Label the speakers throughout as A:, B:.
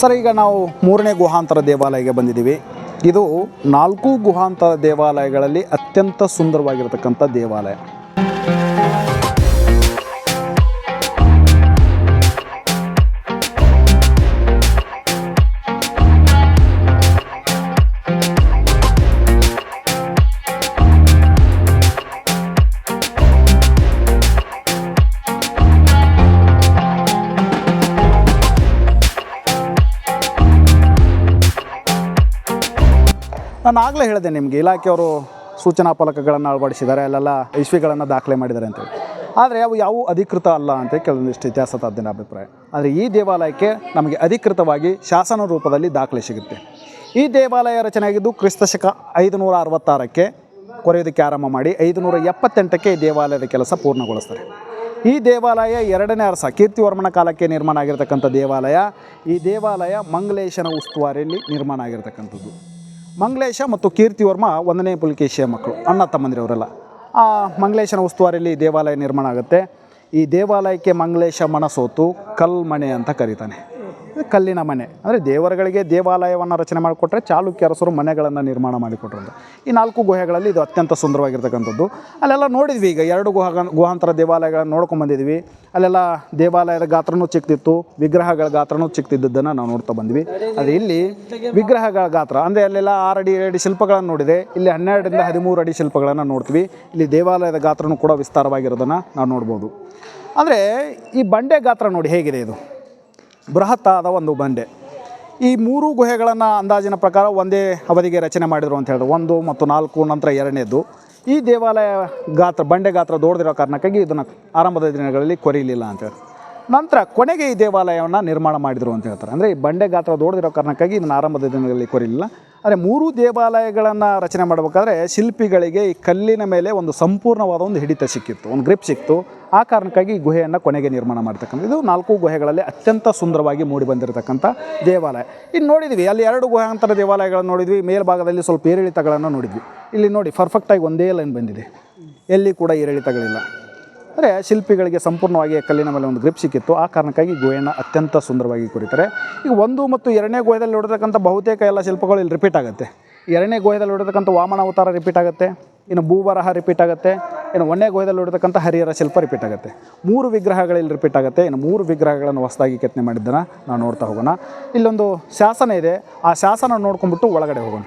A: Sir ಈಗ ನಾವು ಮೂರನೇ ಗುಹಾಂತರ ದೇವಾಲಯಕ್ಕೆ ಬಂದಿದ್ದೀವಿ. ಇದು ನಾಲ್ಕು ಗುಹಾಂತರ ದೇವಾಲಯಗಳಲ್ಲಿ ಅತ್ಯಂತ ಸುಂದರವಾಗಿರತಕ್ಕಂಥ ದೇವಾಲಯ. ನಾನು ಆಗಲೇ ಹೇಳಿದೆ ನಿಮಗೆ, ಇಲಾಖೆಯವರು ಸೂಚನಾ ಫಲಕಗಳನ್ನು ಅಳವಡಿಸಿದ್ದಾರೆ, ಅಲ್ಲೆಲ್ಲ ಇಸ್ವಿಗಳನ್ನು ದಾಖಲೆ ಮಾಡಿದ್ದಾರೆ ಅಂತೇಳಿ ಆದರೆ ಅವು ಯಾವುವು ಅಧಿಕೃತ ಅಲ್ಲ ಅಂತ ಕೆಲವೊಂದಿಷ್ಟು ಇತಿಹಾಸ ತಜ್ಞರ ಅಭಿಪ್ರಾಯ. ಆದರೆ ಈ ದೇವಾಲಯಕ್ಕೆ ನಮಗೆ ಅಧಿಕೃತವಾಗಿ ಶಾಸನ ರೂಪದಲ್ಲಿ ದಾಖಲೆ ಸಿಗುತ್ತೆ. ಈ ದೇವಾಲಯ ರಚನೆಯಾಗಿದ್ದು ಕ್ರಿಸ್ತ ಶಕ ಐದುನೂರ ಅರವತ್ತಾರಕ್ಕೆ ಕೊರೆಯೋದಕ್ಕೆ ಆರಂಭ ಮಾಡಿ ಐದುನೂರ ಎಪ್ಪತ್ತೆಂಟಕ್ಕೆ ಈ ದೇವಾಲಯದ ಕೆಲಸ ಪೂರ್ಣಗೊಳಿಸ್ತಾರೆ. ಈ ದೇವಾಲಯ ಎರಡನೇ ಅರಸ ಕೀರ್ತಿವರ್ಮನ ಕಾಲಕ್ಕೆ ನಿರ್ಮಾಣ ಆಗಿರತಕ್ಕಂಥ ದೇವಾಲಯ, ಈ ದೇವಾಲಯ ಮಂಗಲೇಶನ ಉಸ್ತುವಾರಿಯಲ್ಲಿ ನಿರ್ಮಾಣ ಆಗಿರತಕ್ಕಂಥದ್ದು. ಮಂಗಲೇಶ ಮತ್ತು ಕೀರ್ತಿವರ್ಮ ಒಂದನೇ ಪುಲಿಕೇಶಿಯ ಮಕ್ಕಳು, ಅಣ್ಣ ತಮ್ಮಂದಿರವರೆಲ್ಲ. ಆ ಮಂಗಲೇಶನ ಉಸ್ತುವಾರಿಯಲ್ಲಿ ದೇವಾಲಯ ನಿರ್ಮಾಣ ಆಗುತ್ತೆ. ಈ ದೇವಾಲಯಕ್ಕೆ ಮಂಗಲೇಶ ಮನಸೋತು ಕಲ್ಮಣೆ ಅಂತ ಕರೀತಾನೆ. ಕಲ್ಲಿನ ಮನೆ. ಅಂದರೆ ದೇವರುಗಳಿಗೆ ದೇವಾಲಯವನ್ನು ರಚನೆ ಮಾಡಿಕೊಟ್ರೆ ಚಾಲುಕ್ಯ ಅರಸರು ಮನೆಗಳನ್ನು ನಿರ್ಮಾಣ ಮಾಡಿಕೊಟ್ರಂತೆ. ಈ ನಾಲ್ಕು ಗುಹೆಗಳಲ್ಲಿ ಇದು ಅತ್ಯಂತ ಸುಂದರವಾಗಿರ್ತಕ್ಕಂಥದ್ದು. ಅಲ್ಲೆಲ್ಲ ನೋಡಿದ್ವಿ ಈಗ ಎರಡು ಗುಹ, ಗುಹಾಂತರ ದೇವಾಲಯಗಳನ್ನು ನೋಡ್ಕೊಂಡು ಬಂದಿದ್ವಿ. ಅಲ್ಲೆಲ್ಲ ದೇವಾಲಯದ ಗಾತ್ರನೂ ಚಿಕ್ಕದಿತ್ತು ವಿಗ್ರಹಗಳ ಗಾತ್ರನೂ ಚಿಕ್ಕದಿದ್ದನ್ನು ನಾವು ನೋಡ್ತಾ ಬಂದ್ವಿ. ಅದು ಇಲ್ಲಿ ವಿಗ್ರಹಗಳ ಗಾತ್ರ, ಅಂದರೆ ಅಲ್ಲೆಲ್ಲ ಆರು ಅಡಿ ಅಡಿ ಶಿಲ್ಪಗಳನ್ನು ನೋಡಿದೆ ಇಲ್ಲಿ ಹನ್ನೆರಡರಿಂದ ಹದಿಮೂರು ಅಡಿ ಶಿಲ್ಪಗಳನ್ನು ನೋಡ್ತೀವಿ. ಇಲ್ಲಿ ದೇವಾಲಯದ ಗಾತ್ರನೂ ಕೂಡ ವಿಸ್ತಾರವಾಗಿರೋದನ್ನು ನಾವು ನೋಡ್ಬೋದು. ಅಂದರೆ ಈ ಬಂಡೆ ಗಾತ್ರ ನೋಡಿ ಹೇಗಿದೆ ಇದು? ಬೃಹತ್ತಾದ ಒಂದು ಬಂಡೆ. ಈ ಮೂರು ಗುಹೆಗಳನ್ನು ಅಂದಾಜಿನ ಪ್ರಕಾರ ಒಂದೇ ಅವಧಿಗೆ ರಚನೆ ಮಾಡಿದರು ಅಂತ ಹೇಳಿದ್ರು. ಒಂದು ಮತ್ತು ನಾಲ್ಕು ನಂತರ ಎರಡನೇದು ಈ ದೇವಾಲಯ ಗಾತ್ರ, ಬಂಡೆ ಗಾತ್ರ ದೊಡ್ಡದಿರೋ ಕಾರಣಕ್ಕಾಗಿ ಇದನ್ನು ಆರಂಭದ ದಿನಗಳಲ್ಲಿ ಕೊರೀಲಿಲ್ಲ ಅಂತ ಹೇಳಿ ನಂತರ ಕೊನೆಗೆ ಈ ದೇವಾಲಯವನ್ನು ನಿರ್ಮಾಣ ಮಾಡಿದರು ಅಂತ ಹೇಳ್ತಾರೆ. ಅಂದರೆ ಈ ಬಂಡೆ ಗಾತ್ರ ದೊಡ್ಡದಿರೋ ಕಾರಣಕ್ಕಾಗಿ ಇದನ್ನು ಆರಂಭದ ದಿನಗಳಲ್ಲಿ ಕೊರಿಲಿಲ್ಲ. ಆದರೆ ಮೂರು ದೇವಾಲಯಗಳನ್ನು ರಚನೆ ಮಾಡಬೇಕಾದ್ರೆ ಶಿಲ್ಪಿಗಳಿಗೆ ಈ ಕಲ್ಲಿನ ಮೇಲೆ ಒಂದು ಸಂಪೂರ್ಣವಾದ ಒಂದು ಹಿಡಿತ ಸಿಕ್ಕಿತ್ತು, ಒಂದು ಗ್ರಿಪ್ ಸಿಕ್ತು. ಆ ಕಾರಣಕ್ಕಾಗಿ ಈ ಗುಹೆಯನ್ನು ಕೊನೆಗೆ ನಿರ್ಮಾಣ ಮಾಡ್ತಕ್ಕಂಥ, ಇದು ನಾಲ್ಕು ಗುಹೆಗಳಲ್ಲಿ ಅತ್ಯಂತ ಸುಂದರವಾಗಿ ಮೂಡಿ ಬಂದಿರತಕ್ಕಂಥ ದೇವಾಲಯ. ಇನ್ನು ನೋಡಿದ್ವಿ, ಅಲ್ಲಿ ಎರಡು ಗುಹಾಂತರ ದೇವಾಲಯಗಳನ್ನು ನೋಡಿದ್ವಿ, ಮೇಲ್ಭಾಗದಲ್ಲಿ ಸ್ವಲ್ಪ ಏರಿಳಿತಗಳನ್ನು ನೋಡಿದ್ವಿ. ಇಲ್ಲಿ ನೋಡಿ ಪರ್ಫೆಕ್ಟಾಗಿ ಒಂದೇ ಲೈನ್ ಬಂದಿದೆ. ಎಲ್ಲಿ ಕೂಡ ಏರಿಳಿತಗಳಿಲ್ಲ. ಅಂದರೆ ಶಿಲ್ಪಿಗಳಿಗೆ ಸಂಪೂರ್ಣವಾಗಿ ಕಲ್ಲಿನ ಮೇಲೆ ಒಂದು ಗ್ರಿಪ್ ಸಿಕ್ಕಿತ್ತು. ಆ ಕಾರಣಕ್ಕಾಗಿ ಗುಹೆಯನ್ನು ಅತ್ಯಂತ ಸುಂದರವಾಗಿ ಕುರಿತಾರೆ. ಈಗ ಒಂದು ಮತ್ತು ಎರಡನೇ ಗೋಯದಲ್ಲಿ ನೋಡಿರ್ತಕ್ಕಂಥ ಬಹುತೇಕ ಎಲ್ಲ ಶಿಲ್ಪಗಳು ಇಲ್ಲಿ ರಿಪೀಟ್ ಆಗುತ್ತೆ. ಎರಡನೇ ಗೋಯದಲ್ಲಿ ನೋಡಿರ್ತಕ್ಕಂಥ ವಾಮನ ಅವತಾರ ರಿಪೀಟ್ ಆಗುತ್ತೆ. ಇನ್ನು ಭೂವರಹ ರಿಪೀಟ್ ಆಗುತ್ತೆ. ಇನ್ನು ಒಂದನೇ ಗೋಯದಲ್ಲಿ ನೋಡಿರ್ತಕ್ಕಂಥ ಹರಿಹರ ಶಿಲ್ಪ ರಿಪೀಟ್ ಆಗುತ್ತೆ. ಮೂರು ವಿಗ್ರಹಗಳಲ್ಲಿ ರಿಪೀಟ್ ಆಗುತ್ತೆ. ಇನ್ನು ಮೂರು ವಿಗ್ರಹಗಳನ್ನು ಹೊಸದಾಗಿ ಕೆತ್ತನೆ ಮಾಡಿದ್ದನ್ನು ನಾವು ನೋಡ್ತಾ ಹೋಗೋಣ. ಇಲ್ಲೊಂದು ಶಾಸನ ಇದೆ. ಆ ಶಾಸನ ನೋಡ್ಕೊಂಬಿಟ್ಟು ಒಳಗಡೆ ಹೋಗೋಣ.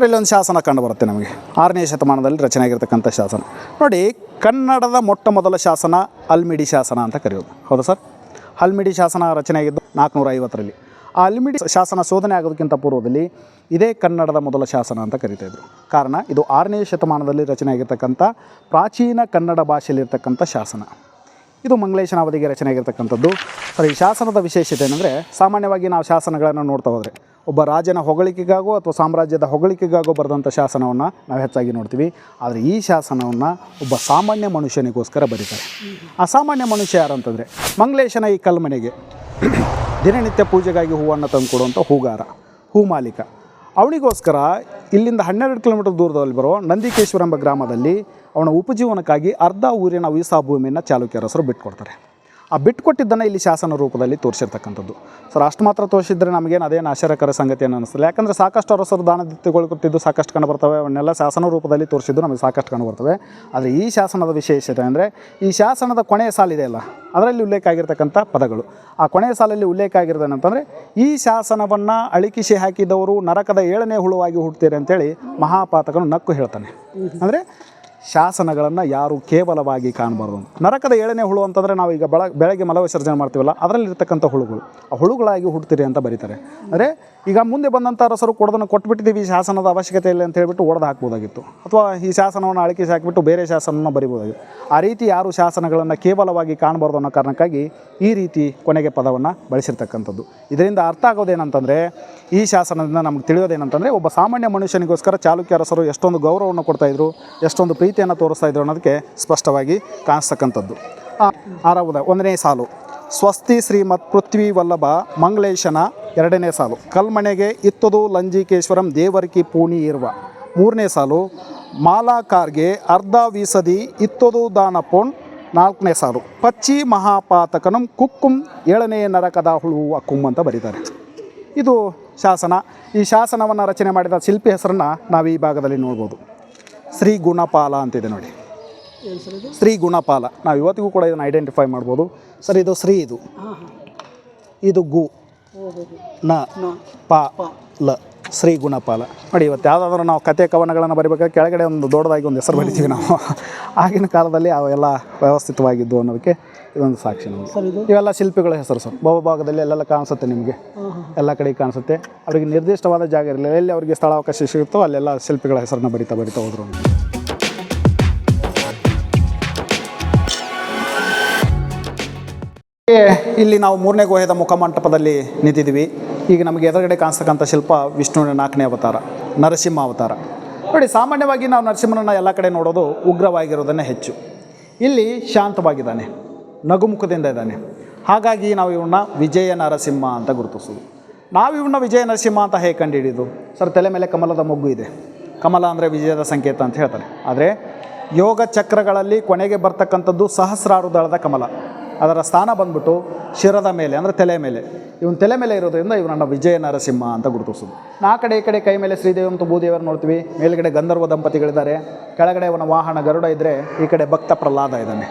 A: ಸರ್, ಇಲ್ಲೊಂದು ಶಾಸನ ಕಂಡು ಬರುತ್ತೆ ನಮಗೆ. ಆರನೇ ಶತಮಾನದಲ್ಲಿ ರಚನೆ ಆಗಿರ್ತಕ್ಕಂಥ ಶಾಸನ. ನೋಡಿ, ಕನ್ನಡದ ಮೊಟ್ಟ ಮೊದಲ ಶಾಸನ ಅಲ್ಮಿಡಿ ಶಾಸನ ಅಂತ ಕರೆಯೋದು. ಹೌದಾ ಸರ್? ಅಲ್ಮಿಡಿ ಶಾಸನ ರಚನೆ ಆಗಿದ್ದು ನಾಲ್ಕುನೂರ ಐವತ್ತರಲ್ಲಿ ಆ ಅಲ್ಮಿಡಿ ಶಾಸನ ಶೋಧನೆ ಆಗೋದಕ್ಕಿಂತ ಪೂರ್ವದಲ್ಲಿ ಇದೇ ಕನ್ನಡದ ಮೊದಲ ಶಾಸನ ಅಂತ ಕರಿತಾಯಿದ್ರು ಕಾರಣ, ಇದು ಆರನೇ ಶತಮಾನದಲ್ಲಿ ರಚನೆ ಆಗಿರ್ತಕ್ಕಂಥ ಪ್ರಾಚೀನ ಕನ್ನಡ ಭಾಷೆಯಲ್ಲಿರ್ತಕ್ಕಂಥ ಶಾಸನ. ಇದು ಮಂಗಲೇಶನ ಅವಧಿಗೆ ರಚನೆ ಆಗಿರ್ತಕ್ಕಂಥದ್ದು ಸರ್, ಈ ಶಾಸನದ ವಿಶೇಷತೆ ಏನಂದರೆ, ಸಾಮಾನ್ಯವಾಗಿ ನಾವು ಶಾಸನಗಳನ್ನು ನೋಡ್ತಾ ಹೋದರೆ ಒಬ್ಬ ರಾಜನ ಹೊಗಳಿಕೆಗಾಗೋ ಅಥವಾ ಸಾಮ್ರಾಜ್ಯದ ಹೊಗಳಿಕೆಗಾಗೋ ಬರೆದಂಥ ಶಾಸನವನ್ನು ನಾವು ಹೆಚ್ಚಾಗಿ ನೋಡ್ತೀವಿ. ಆದರೆ ಈ ಶಾಸನವನ್ನು ಒಬ್ಬ ಸಾಮಾನ್ಯ ಮನುಷ್ಯನಿಗೋಸ್ಕರ ಬರೀತಾರೆ. ಆ ಸಾಮಾನ್ಯ ಮನುಷ್ಯ ಯಾರು ಅಂತಂದರೆ ಮಂಗಲೇಶನ ಈ ಕಲ್ಮನೆಗೆ ದಿನನಿತ್ಯ ಪೂಜೆಗಾಗಿ ಹೂವನ್ನು ತಂದು ಕೊಡುವಂಥ ಹೂಗಾರ, ಹೂ ಮಾಲೀಕ. ಅವನಿಗೋಸ್ಕರ ಇಲ್ಲಿಂದ ಹನ್ನೆರಡು ಕಿಲೋಮೀಟರ್ ದೂರದಲ್ಲಿ ಬರೋ ನಂದಿಕೇಶ್ವರ ಎಂಬ ಗ್ರಾಮದಲ್ಲಿ ಅವನ ಉಪಜೀವನಕ್ಕಾಗಿ ಅರ್ಧ ಊರಿನ ವೀಸಾ ಭೂಮಿಯನ್ನು ಚಾಲುಕ್ಯರಸರು ಬಿಟ್ಕೊಡ್ತಾರೆ. ಆ ಬಿಟ್ಕೊಟ್ಟಿದ್ದನ್ನು ಇಲ್ಲಿ ಶಾಸನ ರೂಪದಲ್ಲಿ ತೋರಿಸಿರ್ತಕ್ಕಂಥದ್ದು. ಸರ್ ಅಷ್ಟು ಮಾತ್ರ ತೋರಿಸಿದ್ರೆ ನಮಗೇನು ಅದೇನು ಆಶ್ಚರ್ಯಕರ ಸಂಗತಿ ಏನು ಅನ್ನಿಸ್ತಲ್ಲ ಯಾಕಂದರೆ ಸಾಕಷ್ಟು ಅರಸರು ದಾನದಿತ್ತುಗಳು ಕೊಟ್ಟಿದ್ದು ಸಾಕಷ್ಟು ಕಂಡು ಬರ್ತವೆ. ಅವನ್ನೆಲ್ಲ ಶಾಸನ ರೂಪದಲ್ಲಿ ತೋರಿಸಿದ್ದು ನಮಗೆ ಸಾಕಷ್ಟು ಕಂಡು ಬರ್ತವೆ. ಆದರೆ ಈ ಶಾಸನದ ವಿಶೇಷತೆ ಅಂದರೆ, ಈ ಶಾಸನದ ಕೊನೆಯ ಸಾಲಿದೆ ಅಲ್ಲ, ಅದರಲ್ಲಿ ಉಲ್ಲೇಖ ಆಗಿರ್ತಕ್ಕಂಥ ಪದಗಳು. ಆ ಕೊನೆಯ ಸಾಲಲ್ಲಿ ಉಲ್ಲೇಖ ಆಗಿರೋದೇನಂತಂದರೆ ಈ ಶಾಸನವನ್ನು ಅಳಿಕಿಸಿ ಹಾಕಿದವರು ನರಕದ ಏಳನೇ ಹುಳುವಾಗಿ ಹುಡ್ತೀರಿ ಅಂತೇಳಿ ಮಹಾಪಾತಕನು ನಕ್ಕು ಹೇಳ್ತಾನೆ. ಅಂದರೆ ಶಾಸನಗಳನ್ನು ಯಾರು ಕೇವಲವಾಗಿ ಕಾಣಬಾರ್ದು. ನರಕದ ಏಳನೇ ಹುಳು ಅಂತಂದರೆ ನಾವು ಈಗ ಬೆಳ, ಬೆಳಗ್ಗೆ ಮಲವಿಸರ್ಜನೆ ಮಾಡ್ತೀವಲ್ಲ, ಅದರಲ್ಲಿರ್ತಕ್ಕಂಥ ಹುಳುಗಳು. ಆ ಹುಳುಗಳಾಗಿ ಹುಡ್ತೀರಿ ಅಂತ ಬರೀತಾರೆ. ಅಂದರೆ ಈಗ ಮುಂದೆ ಬಂದಂಥ ಅರಸರು ಕೊಡೋದನ್ನು ಕೊಟ್ಬಿಟ್ಟಿದ್ದೀವಿ, ಈ ಶಾಸನದ ಅವಶ್ಯಕತೆ ಇಲ್ಲ ಅಂತ ಹೇಳಿಬಿಟ್ಟು ಒಡೆದು ಹಾಕ್ಬೋದಾಗಿತ್ತು. ಅಥವಾ ಈ ಶಾಸನವನ್ನು ಅಳಕಿಸಿ ಹಾಕಿಬಿಟ್ಟು ಬೇರೆ ಶಾಸನವನ್ನು ಬರಿಬೋದಾಗಿತ್ತು. ಆ ರೀತಿ ಯಾರು ಶಾಸನಗಳನ್ನು ಕೇವಲವಾಗಿ ಕಾಣಬಾರ್ದು ಅನ್ನೋ ಕಾರಣಕ್ಕಾಗಿ ಈ ರೀತಿ ಕೊನೆಗೆ ಪದವನ್ನು ಬಳಸಿರ್ತಕ್ಕಂಥದ್ದು. ಇದರಿಂದ ಅರ್ಥ ಆಗೋದೇನಂತಂದರೆ, ಈ ಶಾಸನದಿಂದ ನಮ್ಗೆ ತಿಳಿಯೋದೇನಂತಂದರೆ, ಒಬ್ಬ ಸಾಮಾನ್ಯ ಮನುಷ್ಯನಿಗೋಸ್ಕರ ಚಾಲುಕ್ಯ ಅರಸರು ಎಷ್ಟೊಂದು ಗೌರವವನ್ನು ಕೊಡ್ತಾಯಿದ್ರು ಎಷ್ಟೊಂದು ಪ್ರೀತಿಯನ್ನು ತೋರಿಸ್ತಾ ಇದ್ರು ಅನ್ನೋದಕ್ಕೆ ಸ್ಪಷ್ಟವಾಗಿ ಕಾಣಿಸ್ತಕ್ಕಂಥದ್ದು. ಆರವದ, ಒಂದನೇ ಸಾಲು. ಸ್ವಸ್ತಿ ಶ್ರೀಮತ್ ಪೃಥ್ವಿ ವಲ್ಲಭ ಮಂಗಳೇಶನ ಎರಡನೇ ಸಾಲು. ಕಲ್ಮಣೆಗೆ ಇತ್ತದು ಲಂಜಿಕೇಶ್ವರಂ ದೇವರಿಕಿ ಪೂಣಿ ಇರುವ. ಮೂರನೇ ಸಾಲು, ಮಾಲಾಕಾರ್ಗೆ ಅರ್ಧ ವೀಸದಿ ಇತ್ತದು ದಾನಪೋಣ್ ನಾಲ್ಕನೇ ಸಾಲು. ಪಚ್ಚಿ ಮಹಾಪಾತಕನಂ ಕುಕ್ಕುಂ ಏಳನೇ ನರಕದ ಹುಳು ಅಕ್ಕುಂ ಅಂತ ಬರೀತಾರೆ. ಇದು ಶಾಸನ. ಈ ಶಾಸನವನ್ನು ರಚನೆ ಮಾಡಿದ ಶಿಲ್ಪಿ ಹೆಸರನ್ನು ನಾವು ಈ ಭಾಗದಲ್ಲಿ ನೋಡ್ಬೋದು. ಶ್ರೀ ಗುಣಪಾಲ ಅಂತಿದೆ ನೋಡಿ. ಶ್ರೀ ಗುಣಪಾಲ ನಾವು ಇವತ್ತಿಗೂ ಕೂಡ ಇದನ್ನು ಐಡೆಂಟಿಫೈ ಮಾಡ್ಬೋದು. ಸರ್ ಇದು ಶ್ರೀ ಇದು. ಇದು ಗು. ನ ಪ. ಲ. ಶ್ರೀ ಗುಣಪಾಲ. ನೋಡಿ ಇವತ್ತು ಯಾವುದಾದ್ರೂ ನಾವು ಕತೆ ಕವನಗಳನ್ನು ಬರಿಬೇಕಾದ್ರೆ ಕೆಳಗಡೆ ಒಂದು ದೊಡ್ಡದಾಗಿ ಒಂದು ಹೆಸರು ಬರಿತೀವಿ ನಾವು. ಆಗಿನ ಕಾಲದಲ್ಲಿ ಅವೆಲ್ಲ ವ್ಯವಸ್ಥಿತವಾಗಿದ್ದು ಅನ್ನೋದಕ್ಕೆ ಇದೊಂದು ಸಾಕ್ಷಿ ನಮಗೆ. ಇವೆಲ್ಲ ಶಿಲ್ಪಿಗಳ ಹೆಸರು ಸರ್. ಬಹುಭಾಗದಲ್ಲಿ ಎಲ್ಲೆಲ್ಲ ಕಾಣಿಸುತ್ತೆ ನಿಮಗೆ. ಎಲ್ಲ ಕಡೆ ಕಾಣಿಸುತ್ತೆ. ಅವರಿಗೆ ನಿರ್ದಿಷ್ಟವಾದ ಜಾಗ ಇರಲಿಲ್ಲ. ಎಲ್ಲಿ ಅವರಿಗೆ ಸ್ಥಳಾವಕಾಶ ಸಿಗುತ್ತೋ ಅಲ್ಲೆಲ್ಲ ಶಿಲ್ಪಿಗಳ ಹೆಸರನ್ನ ಬರಿತಾ ಬರಿತಾ ಹೋದ್ರು ಇಲ್ಲಿ ನಾವು ಮೂರನೇ ಗುಹೆದ ಮುಖಮಂಟಪದಲ್ಲಿ ನಿಂತಿದ್ದೀವಿ. ಈಗ ನಮಗೆ ಎದುರುಗಡೆ ಕಾಣಿಸ್ತಕ್ಕಂಥ ಶಿಲ್ಪ, ವಿಷ್ಣುವಿನ ನಾಲ್ಕನೇ ಅವತಾರ, ನರಸಿಂಹ ಅವತಾರ. ನೋಡಿ, ಸಾಮಾನ್ಯವಾಗಿ ನಾವು ನರಸಿಂಹನನ್ನು ಎಲ್ಲ ಕಡೆ ನೋಡೋದು ಉಗ್ರವಾಗಿರೋದನ್ನೇ ಹೆಚ್ಚು. ಇಲ್ಲಿ ಶಾಂತವಾಗಿದ್ದಾನೆ, ನಗುಮುಖದಿಂದ ಇದ್ದಾನೆ. ಹಾಗಾಗಿ ನಾವು ಇವನ್ನ ವಿಜಯ ನರಸಿಂಹ ಅಂತ ಗುರುತಿಸೋದು. ನಾವು ಇವನ್ನ ವಿಜಯ ನರಸಿಂಹ ಅಂತ ಹೇಗೆ ಕಂಡುಹಿಡಿದು? ಸರ್, ತಲೆ ಮೇಲೆ ಕಮಲದ ಮೊಗ್ಗು ಇದೆ. ಕಮಲ ಅಂದರೆ ವಿಜಯದ ಸಂಕೇತ ಅಂತ ಹೇಳ್ತಾರೆ. ಆದರೆ ಯೋಗ ಚಕ್ರಗಳಲ್ಲಿ ಕೊನೆಗೆ ಬರ್ತಕ್ಕಂಥದ್ದು ಸಹಸ್ರಾರು ದಳದ ಕಮಲ. ಅದರ ಸ್ಥಾನ ಬಂದ್ಬಿಟ್ಟು ಶಿರದ ಮೇಲೆ, ಅಂದರೆ ತಲೆ ಮೇಲೆ. ಇವನ್ ತಲೆ ಮೇಲೆ ಇರೋದ್ರಿಂದ ಇವನನ್ನು ವಿಜಯ ನರಸಿಂಹ ಅಂತ ಗುರುತಿಸೋದು. ಆ ಕಡೆ ಈ ಕಡೆ ಕೈ ಮೇಲೆ ಶ್ರೀದೇವಿ ಮತ್ತು ಭೂದೇವರು ನೋಡ್ತೀವಿ. ಮೇಲ್ಗಡೆ ಗಂಧರ್ವ ದಂಪತಿಗಳಿದ್ದಾರೆ. ಕೆಳಗಡೆ ಅವನ ವಾಹನ ಗರುಡ ಇದ್ದರೆ ಈ ಕಡೆ ಭಕ್ತ ಪ್ರಹ್ಲಾದ ಇದ್ದಾನೆ.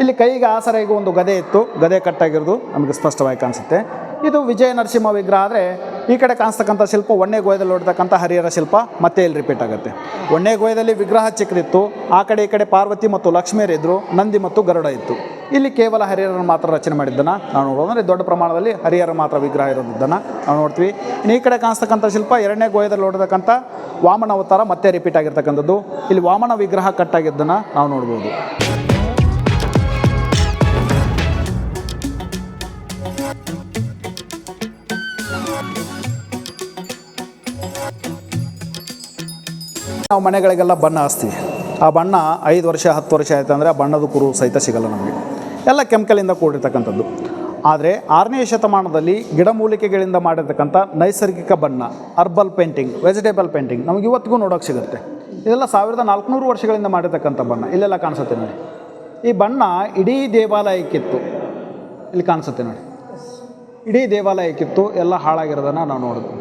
A: ಇಲ್ಲಿ ಕೈಗೆ ಆಸರೆಗೂ ಒಂದು ಗದೆ ಇತ್ತು. ಗದೆ ಕಟ್ಟಾಗಿರೋದು ನಮಗೆ ಸ್ಪಷ್ಟವಾಗಿ ಕಾಣಿಸುತ್ತೆ. ಇದು ವಿಜಯ ನರಸಿಂಹ ವಿಗ್ರಹ ಆದರೆ ಈ ಕಡೆ ಕಾಣಿಸ್ತಕ್ಕಂಥ ಶಿಲ್ಪ ಒಣ್ಣೆ ಗೋಯದಲ್ಲಿ ನೋಡ್ತಕ್ಕಂಥ ಹರಿಹರ ಶಿಲ್ಪ ಮತ್ತೆ ಇಲ್ಲಿ ರಿಪೀಟ್ ಆಗುತ್ತೆ. ಒಣ್ಣೆ ಗೋಯದಲ್ಲಿ ವಿಗ್ರಹ ಚಿಕ್ಕದಿತ್ತು. ಆ ಕಡೆ ಈ ಕಡೆ ಪಾರ್ವತಿ ಮತ್ತು ಲಕ್ಷ್ಮಿಯರಿದ್ದರು ನಂದಿ ಮತ್ತು ಗರುಡ ಇತ್ತು. ಇಲ್ಲಿ ಕೇವಲ ಹರಿಹರನ್ನು ಮಾತ್ರ ರಚನೆ ಮಾಡಿದ್ದನ್ನು ನಾವು ನೋಡ್ಬೋದು. ಅಂದರೆ ದೊಡ್ಡ ಪ್ರಮಾಣದಲ್ಲಿ ಹರಿಹರ ಮಾತ್ರ ವಿಗ್ರಹ ಇರೋದನ್ನು ನಾವು ನೋಡ್ತೀವಿ. ಇನ್ನು ಈ ಕಡೆ ಕಾಣಿಸ್ತಕ್ಕಂಥ ಶಿಲ್ಪ ಎರಡನೇ ಗೋಯದಲ್ಲಿ ನೋಡ್ತಕ್ಕಂಥ ವಾಮನ ಅವತಾರ ಮತ್ತೆ ರಿಪೀಟ್ ಆಗಿರ್ತಕ್ಕಂಥದ್ದು. ಇಲ್ಲಿ ವಾಮನ ವಿಗ್ರಹ ಕಟ್ಟಾಗಿದ್ದನ್ನು ನಾವು ನೋಡ್ಬೋದು. ನಾವು ಮನೆಗಳಿಗೆಲ್ಲ ಬಣ್ಣ ಹಚ್ತೀವಿ. ಆ ಬಣ್ಣ ಐದು ವರ್ಷ, ಹತ್ತು ವರ್ಷ ಆಯ್ತು ಅಂದರೆ ಆ ಬಣ್ಣದ ಕುರು ಸಹಿತ ಸಿಗಲ್ಲ ನಮಗೆ. ಎಲ್ಲ ಕೆಮಿಕಲಿಂದ ಕೂಡಿರ್ತಕ್ಕಂಥದ್ದು. ಆದರೆ ಆರನೇ ಶತಮಾನದಲ್ಲಿ ಗಿಡಮೂಲಿಕೆಗಳಿಂದ ಮಾಡಿರ್ತಕ್ಕಂಥ ನೈಸರ್ಗಿಕ ಬಣ್ಣ ಅರ್ಬಲ್ ಪೇಂಟಿಂಗ್ ವೆಜಿಟೇಬಲ್ ಪೇಂಟಿಂಗ್ ನಮಗೆ ಇವತ್ತಿಗೂ ನೋಡೋಕೆ ಸಿಗುತ್ತೆ. ಇದೆಲ್ಲ ಸಾವಿರದ ನಾಲ್ಕುನೂರು ವರ್ಷಗಳಿಂದ ಮಾಡಿರ್ತಕ್ಕಂಥ ಬಣ್ಣ. ಇಲ್ಲೆಲ್ಲ ಕಾಣಿಸುತ್ತೆ ನೋಡಿ. ಈ ಬಣ್ಣ ಇಡೀ ದೇವಾಲಯಕ್ಕಿತ್ತು. ಇಲ್ಲಿ ಕಾಣಿಸುತ್ತೆ ನೋಡಿ. ಇಡೀ ದೇವಾಲಯಕ್ಕಿತ್ತು, ಎಲ್ಲ ಹಾಳಾಗಿರೋದನ್ನು ನಾವು ನೋಡಿದ್ವಿ.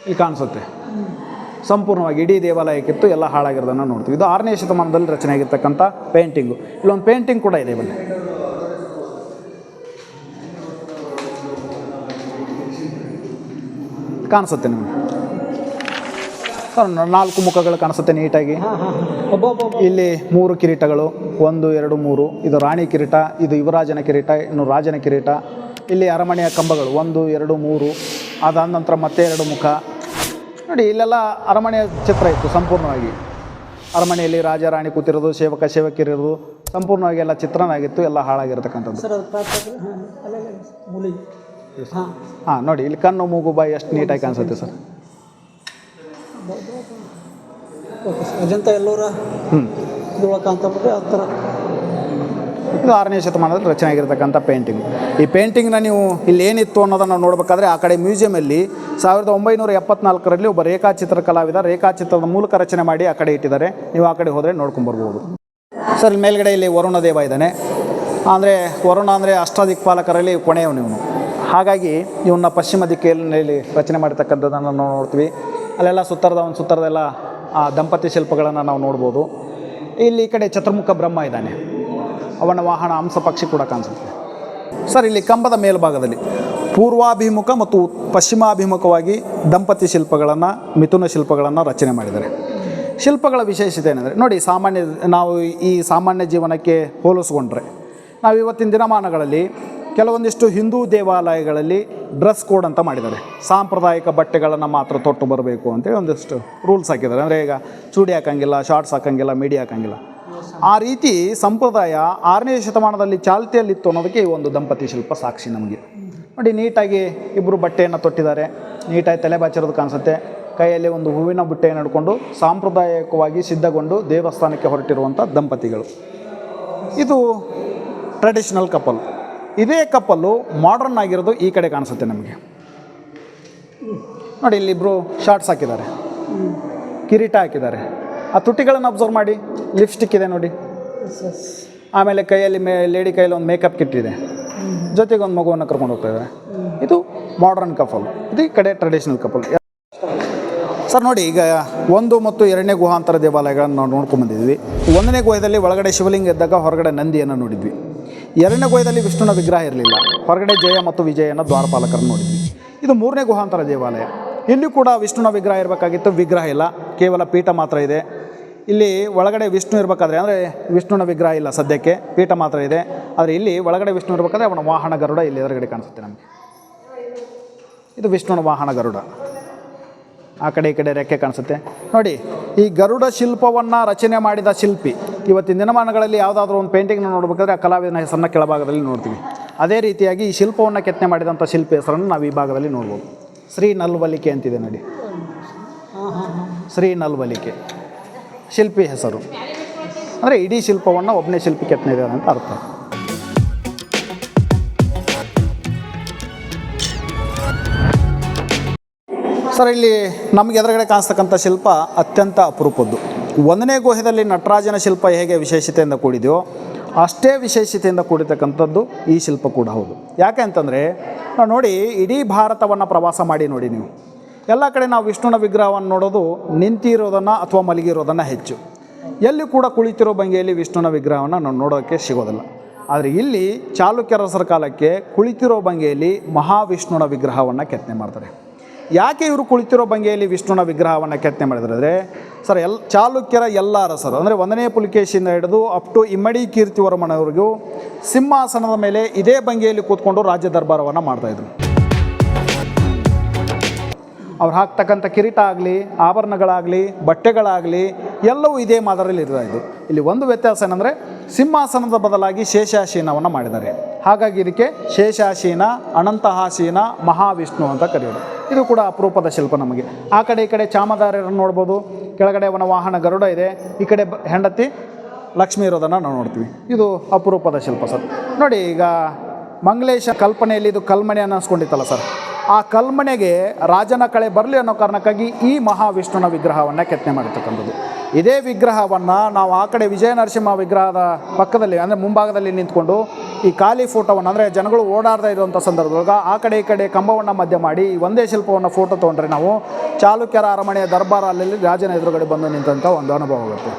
A: ಇಲ್ಲಿ ಕಾಣಿಸುತ್ತೆ. ಸಂಪೂರ್ಣವಾಗಿ ಇಡೀ ದೇವಾಲಯಕ್ಕಿತ್ತು ಎಲ್ಲ ಹಾಳಾಗಿರೋದನ್ನು ನೋಡ್ತೀವಿ. ಇದು ಆರನೇ ಶತಮಾನದಲ್ಲಿ ರಚನೆ ಆಗಿರ್ತಕ್ಕಂಥ ಪೇಂಟಿಂಗು ಇಲ್ಲೊಂದು ಪೇಂಟಿಂಗ್ ಕೂಡ ಇದೆ ಬನ್ನಿ. ಕಾಣಿಸುತ್ತೆ ನಿಮಗೆ? ನಾಲ್ಕು ಮುಖಗಳು ಕಾಣಿಸುತ್ತೆ ನೀಟಾಗಿ. ಇಲ್ಲಿ ಮೂರು ಕಿರೀಟಗಳು ಒಂದು ಎರಡು ಮೂರು. ಇದು ರಾಣಿ ಕಿರೀಟ ಇದು ಯುವರಾಜನ ಕಿರೀಟ ಇನ್ನು ರಾಜನ ಕಿರೀಟ. ಇಲ್ಲಿ ಅರಮನೆಯ ಕಂಬಗಳು ಒಂದು ಎರಡು ಮೂರು. ಅದಾದ ನಂತರ ಮತ್ತೆ ಎರಡು ಮುಖ. ನೋಡಿ ಇಲ್ಲೆಲ್ಲ ಅರಮನೆಯ ಚಿತ್ರ ಇತ್ತು ಸಂಪೂರ್ಣವಾಗಿ. ಅರಮನೆಯಲ್ಲಿ ರಾಜ ರಾಣಿ ಕೂತಿರೋದು ಸೇವಕ ಸೇವಕಿರೋದು ಸಂಪೂರ್ಣವಾಗಿ ಎಲ್ಲ ಚಿತ್ರನಾಗಿತ್ತು ಎಲ್ಲ ಹಾಳಾಗಿರ್ತಕ್ಕಂಥದ್ದು.
B: ಹಾಂ
A: ನೋಡಿ ಇಲ್ಲಿ ಕಣ್ಣು ಮೂಗು ಬಾಯಿ ಎಷ್ಟು ನೀಟಾಗಿ ಕಾಣಿಸುತ್ತೆ ಸರ್.
B: ಅಜಂತ ಎಲ್ಲೋರ?
A: ಹ್ಞೂ
B: ಆ ಥರ.
A: ಇದು ಆರನೇ ಶತಮಾನದಲ್ಲಿ ರಚನೆ ಆಗಿರ್ತಕ್ಕಂಥ ಪೇಂಟಿಂಗ್. ಈ ಪೇಂಟಿಂಗ್ನ ನೀವು ಇಲ್ಲಿ ಏನಿತ್ತು ಅನ್ನೋದನ್ನು ನೋಡಬೇಕಾದ್ರೆ ಆ ಕಡೆ ಮ್ಯೂಸಿಯಮಲ್ಲಿ ಸಾವಿರದ ಒಂಬೈನೂರ ಎಪ್ಪತ್ನಾಲ್ಕರಲ್ಲಿ ಒಬ್ಬ ರೇಖಾಚಿತ್ರ ಕಲಾವಿದ ರೇಖಾಚಿತ್ರದ ಮೂಲಕ ರಚನೆ ಮಾಡಿ ಆ ಕಡೆ ಇಟ್ಟಿದ್ದಾರೆ. ನೀವು ಆ ಕಡೆ ಹೋದರೆ ನೋಡ್ಕೊಂಬರ್ಬೋದು ಸರ್, ಇಲ್ಲಿ ಮೇಲ್ಗಡೆ ಇಲ್ಲಿ ವರುಣ ದೇವ ಇದ್ದಾನೆ. ಅಂದರೆ ವರುಣ ಅಂದರೆ ಅಷ್ಟಾದಿಕ್ಪಾಲಕರಲ್ಲಿ ಕೊನೆಯವನು ಇವನು. ಹಾಗಾಗಿ ಇವನ್ನ ಪಶ್ಚಿಮ ದಿಕ್ಕಿನಲ್ಲಿ ರಚನೆ ಮಾಡಿರ್ತಕ್ಕಂಥದ್ದನ್ನು ನಾವು ನೋಡ್ತೀವಿ. ಅಲ್ಲೆಲ್ಲ ಸುತ್ತರದ ಒಂದು ಸುತ್ತರದೆಲ್ಲ, ಆ ದಂಪತಿ ಶಿಲ್ಪಗಳನ್ನು ನಾವು ನೋಡ್ಬೋದು. ಇಲ್ಲಿ ಈ ಕಡೆ ಚತುರ್ಮುಖ ಬ್ರಹ್ಮ ಇದ್ದಾನೆ. ಅವನ ವಾಹನ ಹಂಸ ಪಕ್ಷಿ ಕೂಡ ಕಾಣಿಸುತ್ತೆ. ಸರ್, ಇಲ್ಲಿ ಕಂಬದ ಮೇಲ್ಭಾಗದಲ್ಲಿ ಪೂರ್ವಾಭಿಮುಖ ಮತ್ತು ಪಶ್ಚಿಮಾಭಿಮುಖವಾಗಿ ದಂಪತಿ ಶಿಲ್ಪಗಳನ್ನು, ಮಿಥುನ ಶಿಲ್ಪಗಳನ್ನು ರಚನೆ ಮಾಡಿದ್ದಾರೆ. ಶಿಲ್ಪಗಳ ವಿಶೇಷತೆ ಏನಂದರೆ, ನೋಡಿ, ಸಾಮಾನ್ಯ, ನಾವು ಈ ಸಾಮಾನ್ಯ ಜೀವನಕ್ಕೆ ಹೋಲಿಸ್ಕೊಂಡ್ರೆ, ನಾವು ಇವತ್ತಿನ ದಿನಮಾನಗಳಲ್ಲಿ ಕೆಲವೊಂದಿಷ್ಟು ಹಿಂದೂ ದೇವಾಲಯಗಳಲ್ಲಿ ಡ್ರೆಸ್ ಕೋಡ್ ಅಂತ ಮಾಡಿದ್ದಾರೆ. ಸಾಂಪ್ರದಾಯಿಕ ಬಟ್ಟೆಗಳನ್ನು ಮಾತ್ರ ತೊಟ್ಟು ಬರಬೇಕು ಅಂತೇಳಿ ಒಂದಿಷ್ಟು ರೂಲ್ಸ್ ಹಾಕಿದ್ದಾರೆ. ಅಂದರೆ ಈಗ ಚೂಡಿ ಹಾಕಂಗಿಲ್ಲ ಶಾರ್ಟ್ಸ್ ಹಾಕೋಂಗಿಲ್ಲ ಮೀಡಿಯಾ ಹಾಕಂಗಿಲ್ಲ. ಆ ರೀತಿ ಸಂಪ್ರದಾಯ ಆರನೇ ಶತಮಾನದಲ್ಲಿ ಚಾಲ್ತಿಯಲ್ಲಿತ್ತು ಅನ್ನೋದಕ್ಕೆ ಈ ಒಂದು ದಂಪತಿ ಶಿಲ್ಪ ಸಾಕ್ಷಿ ನಮಗೆ. ನೋಡಿ, ನೀಟಾಗಿ ಇಬ್ಬರು ಬಟ್ಟೆಯನ್ನು ತೊಟ್ಟಿದ್ದಾರೆ. ನೀಟಾಗಿ ತಲೆ ಬಾಚಿರೋದು ಕಾಣಿಸುತ್ತೆ. ಕೈಯಲ್ಲಿ ಒಂದು ಹೂವಿನ ಬುಟ್ಟೆಯನ್ನು ಹಿಡ್ಕೊಂಡು ಸಾಂಪ್ರದಾಯಿಕವಾಗಿ ಸಿದ್ಧಗೊಂಡು ದೇವಸ್ಥಾನಕ್ಕೆ ಹೊರಟಿರುವಂಥ ದಂಪತಿಗಳು. ಇದು ಟ್ರೆಡಿಷನಲ್ ಕಪಲ್ ಇದೇ ಕಪ್ಪಲ್ಲು ಮಾಡ್ರನ್ ಆಗಿರೋದು ಈ ಕಡೆ ಕಾಣಿಸುತ್ತೆ ನಮಗೆ. ನೋಡಿ ಇಲ್ಲಿಬ್ಬರು ಶಾರ್ಟ್ಸ್ ಹಾಕಿದ್ದಾರೆ. ಕಿರೀಟ ಹಾಕಿದ್ದಾರೆ. ಆ ತುಟಿಗಳನ್ನು ಅಬ್ಸರ್ವ್ ಮಾಡಿ. ಲಿಪ್ಸ್ಟಿಕ್ ಇದೆ ನೋಡಿ. ಆಮೇಲೆ ಕೈಯಲ್ಲಿ ಮೇ ಲೇಡಿ ಕೈಯಲ್ಲಿ ಒಂದು ಮೇಕಪ್ ಕಿಟ್ ಇದೆ. ಜೊತೆಗೆ ಒಂದು ಮಗುವನ್ನು ಕರ್ಕೊಂಡು ಹೋಗ್ತಾ ಇದ್ದಾರೆ. ಇದು ಮಾಡರ್ನ್ ಕಫಲ್ ಇದು ಈ ಕಡೆ ಟ್ರೆಡಿಷನಲ್ ಕಫಲ್ ಸರ್ ನೋಡಿ ಈಗ ಒಂದು ಮತ್ತು ಎರಡನೇ ಗುಹಾಂತರ ದೇವಾಲಯಗಳನ್ನು ನಾವು ನೋಡ್ಕೊಂಡು ಬಂದಿದ್ವಿ. ಒಂದನೇ ಗುಹೆಯಲ್ಲಿ ಒಳಗಡೆ ಶಿವಲಿಂಗ ಇದ್ದಾಗ ಹೊರಗಡೆ ನಂದಿಯನ್ನು ನೋಡಿದ್ವಿ. ಎರಡನೇ ಗುಹೆಯಲ್ಲಿ ವಿಷ್ಣುನ ವಿಗ್ರಹ ಇರಲಿಲ್ಲ. ಹೊರಗಡೆ ಜಯ ಮತ್ತು ವಿಜಯನ ದ್ವಾರಪಾಲಕರನ್ನು ನೋಡಿದ್ವಿ. ಇದು ಮೂರನೇ ಗುಹಾಂತರ ದೇವಾಲಯ. ಇಲ್ಲಿ ಕೂಡ ವಿಷ್ಣುನ ವಿಗ್ರಹ ಇರಬೇಕಾಗಿತ್ತು. ವಿಗ್ರಹ ಇಲ್ಲ. ಕೇವಲ ಪೀಠ ಮಾತ್ರ ಇದೆ. ಇಲ್ಲಿ ಒಳಗಡೆ ವಿಷ್ಣು ಇರಬೇಕಾದ್ರೆ ಅಂದರೆ ವಿಷ್ಣುವಿನ ವಿಗ್ರಹ ಇಲ್ಲ ಸದ್ಯಕ್ಕೆ ಪೀಠ ಮಾತ್ರ ಇದೆ. ಆದರೆ ಇಲ್ಲಿ ಒಳಗಡೆ ವಿಷ್ಣು ಇರಬೇಕಾದ್ರೆ ಅವನ ವಾಹನ ಗರುಡ ಇಲ್ಲಿ ಎದುರುಗಡೆ ಕಾಣಿಸುತ್ತೆ ನಮಗೆ. ಇದು ವಿಷ್ಣುವಿನ ವಾಹನ ಗರುಡ. ಆ ಕಡೆ ಈ ಕಡೆ ರೆಕ್ಕೆ ಕಾಣಿಸುತ್ತೆ. ನೋಡಿ ಈ ಗರುಡ ಶಿಲ್ಪವನ್ನು ರಚನೆ ಮಾಡಿದ ಶಿಲ್ಪಿ. ಇವತ್ತಿನ ದಿನಮಾನಗಳಲ್ಲಿ ಯಾವುದಾದ್ರೂ ಒಂದು ಪೇಂಟಿಂಗ್ನ ನೋಡಬೇಕಾದ್ರೆ ಆ ಕಲಾವಿದನ ಹೆಸರನ್ನ ಕೆಳಭಾಗದಲ್ಲಿ ನೋಡ್ತೀವಿ. ಅದೇ ರೀತಿಯಾಗಿ ಈ ಶಿಲ್ಪವನ್ನು ಕೆತ್ತನೆ ಮಾಡಿದಂಥ ಶಿಲ್ಪಿ ಹೆಸರನ್ನು ನಾವು ಈ ಭಾಗದಲ್ಲಿ ನೋಡ್ಬೋದು. ಶ್ರೀ ನಲ್ವಲಿಕೆ ಅಂತಿದೆ ನೋಡಿ. ಶ್ರೀ ನಲ್ವಲಿಕೆ. ಶಿಲ್ಪಿ ಹೆಸರು. ಅಂದರೆ ಇಡೀ ಶಿಲ್ಪವನ್ನು ಒಬ್ಬನೇ ಶಿಲ್ಪಿ ಕೆತ್ತನೆ ಇದೆ ಅಂತ ಅರ್ಥ. ಸರ್, ಇಲ್ಲಿ ನಮಗೆ ಎದುರುಗಡೆ ಕಾಣಿಸ್ತಕ್ಕಂಥ ಶಿಲ್ಪ ಅತ್ಯಂತ ಅಪರೂಪದ್ದು. ಒಂದನೇ ಗುಹೆಯಲ್ಲಿ ನಟರಾಜನ ಶಿಲ್ಪ ಹೇಗೆ ವಿಶೇಷತೆಯಿಂದ ಕೂಡಿದೆಯೋ ಅಷ್ಟೇ ವಿಶೇಷತೆಯಿಂದ ಕೂಡಿರ್ತಕ್ಕಂಥದ್ದು ಈ ಶಿಲ್ಪ ಕೂಡ ಹೌದು. ಯಾಕೆ ಅಂತಂದರೆ ನೋಡಿ ಇಡೀ ಭಾರತವನ್ನು ಪ್ರವಾಸ ಮಾಡಿ ನೋಡಿ ನೀವು. ಎಲ್ಲ ಕಡೆ ನಾವು ವಿಷ್ಣುನ ವಿಗ್ರಹವನ್ನು ನೋಡೋದು ನಿಂತಿರೋದನ್ನು ಅಥವಾ ಮಲಗಿರೋದನ್ನು ಹೆಚ್ಚು. ಎಲ್ಲಿ ಕೂಡ ಕುಳಿತಿರೋ ಭಂಗಿಯಲ್ಲಿ ವಿಷ್ಣುನ ವಿಗ್ರಹವನ್ನು ನಾವು ನೋಡೋಕ್ಕೆ ಸಿಗೋದಿಲ್ಲ. ಆದರೆ ಇಲ್ಲಿ ಚಾಲುಕ್ಯರಸರ ಕಾಲಕ್ಕೆ ಕುಳಿತಿರೋ ಭಂಗಿಯಲ್ಲಿ ಮಹಾವಿಷ್ಣುನ ವಿಗ್ರಹವನ್ನು ಕೆತ್ತನೆ ಮಾಡ್ತಾರೆ. ಯಾಕೆ ಇವರು ಕುಳಿತಿರೋ ಭಂಗಿಯಲ್ಲಿ ವಿಷ್ಣುನ ವಿಗ್ರಹವನ್ನು ಕೆತ್ತನೆ ಮಾಡಿದ್ರೆ ಸರ್ ಎಲ್, ಚಾಲುಕ್ಯರ ಎಲ್ಲ ಅರಸರು, ಅಂದರೆ ಒಂದನೇ ಪುಲಿಕೇಶಿಯಿಂದ ಹಿಡಿದು ಅಪ್ ಟು ಇಮ್ಮಡಿ ಕೀರ್ತಿವರ್ಮನವರೆಗೂ ಸಿಂಹಾಸನದ ಮೇಲೆ ಇದೇ ಭಂಗಿಯಲ್ಲಿ ಕೂತ್ಕೊಂಡು ರಾಜ್ಯ ದರ್ಬಾರವನ್ನು ಮಾಡ್ತಾಯಿದ್ರು ಅವ್ರು ಹಾಕ್ತಕ್ಕಂಥ ಕಿರೀಟ ಆಗಲಿ, ಆಭರಣಗಳಾಗಲಿ, ಬಟ್ಟೆಗಳಾಗಲಿ, ಎಲ್ಲವೂ ಇದೇ ಮಾದರಿಯಲ್ಲಿ ಇರ್ತಾ ಇದೆ ಇಲ್ಲಿ ಒಂದು ವ್ಯತ್ಯಾಸ ಏನಂದರೆ, ಸಿಂಹಾಸನದ ಬದಲಾಗಿ ಶೇಷಾಸೀನವನ್ನು ಮಾಡಿದ್ದಾರೆ. ಹಾಗಾಗಿ ಇದಕ್ಕೆ ಶೇಷಾಸೀನ, ಅನಂತಹಾಸೀನ, ಮಹಾವಿಷ್ಣು ಅಂತ ಕರೆಯೋದು. ಇದು ಕೂಡ ಅಪರೂಪದ ಶಿಲ್ಪ ನಮಗೆ. ಆ ಕಡೆ ಈ ಕಡೆ ಚಾಮದಾರ್ಯರನ್ನು ನೋಡ್ಬೋದು. ಕೆಳಗಡೆ ಅವನ ವಾಹನ ಗರುಡ ಇದೆ. ಈ ಕಡೆ ಹೆಂಡತಿ ಲಕ್ಷ್ಮಿ ಇರೋದನ್ನು ನಾವು ನೋಡ್ತೀವಿ. ಇದು ಅಪರೂಪದ ಶಿಲ್ಪ ಸರ್. ನೋಡಿ, ಈಗ ಮಂಗಲೇಶ ಕಲ್ಪನೆಯಲ್ಲಿ ಇದು ಕಲ್ಮಣೆ ಅನ್ನಿಸ್ಕೊಂಡಿತ್ತಲ್ಲ ಸರ್. ಆ ಕಲ್ಮಣೆಗೆ ರಾಜನ ಕಳೆ ಬರಲಿ ಅನ್ನೋ ಕಾರಣಕ್ಕಾಗಿ ಈ ಮಹಾವಿಷ್ಣುನ ವಿಗ್ರಹವನ್ನು ಕೆತ್ತನೆ ಮಾಡಿರ್ತಕ್ಕಂಥದ್ದು. ಇದೇ ವಿಗ್ರಹವನ್ನು ನಾವು ಆ ಕಡೆ ವಿಜಯ ನರಸಿಂಹ ವಿಗ್ರಹದ ಪಕ್ಕದಲ್ಲಿ, ಅಂದರೆ ಮುಂಭಾಗದಲ್ಲಿ ನಿಂತ್ಕೊಂಡು ಈ ಖಾಲಿ ಫೋಟೋವನ್ನು, ಅಂದರೆ ಜನಗಳು ಓಡಾಡ್ತಾ ಇರುವಂಥ ಸಂದರ್ಭದೊಳಗೆ ಆ ಕಡೆ ಈ ಕಡೆ ಕಂಬವನ್ನು ಮಧ್ಯ ಮಾಡಿ ಒಂದೇ ಶಿಲ್ಪವನ್ನು ಫೋಟೋ ತೊಗೊಂಡ್ರೆ ನಾವು ಚಾಲುಕ್ಯರ ಅರಮನೆಯ ದರ್ಬಾರ ಅಲ್ಲಿ ರಾಜನ ಎದುರುಗಡೆ ಬಂದು ನಿಂತಹ ಒಂದು ಅನುಭವ ಆಗುತ್ತೆ.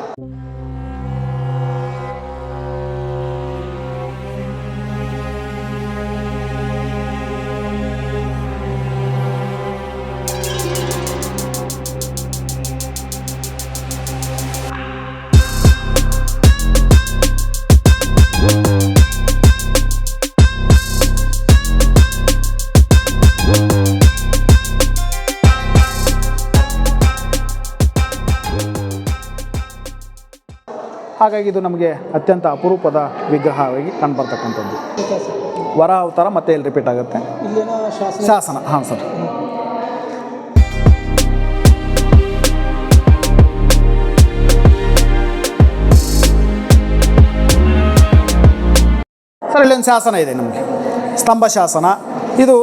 A: ಹಾಗಾಗಿ ಇದು ನಮಗೆ ಅತ್ಯಂತ ಅಪರೂಪದ ವಿಗ್ರಹವಾಗಿ ಕಂಡುಬರ್ತಕ್ಕಂಥದ್ದು. ವರ ಅವತಾರ ಮತ್ತೆ ಇಲ್ಲಿ ರಿಪೀಟ್ ಆಗುತ್ತೆ.
B: ಶಾಸನ
A: ಹಾಂ ಸರ್. ಸರ್ ಇಲ್ಲೊಂದು ಶಾಸನ ಇದೆ ನಮಗೆ. ಸ್ತಂಭ ಶಾಸನ. ಇದು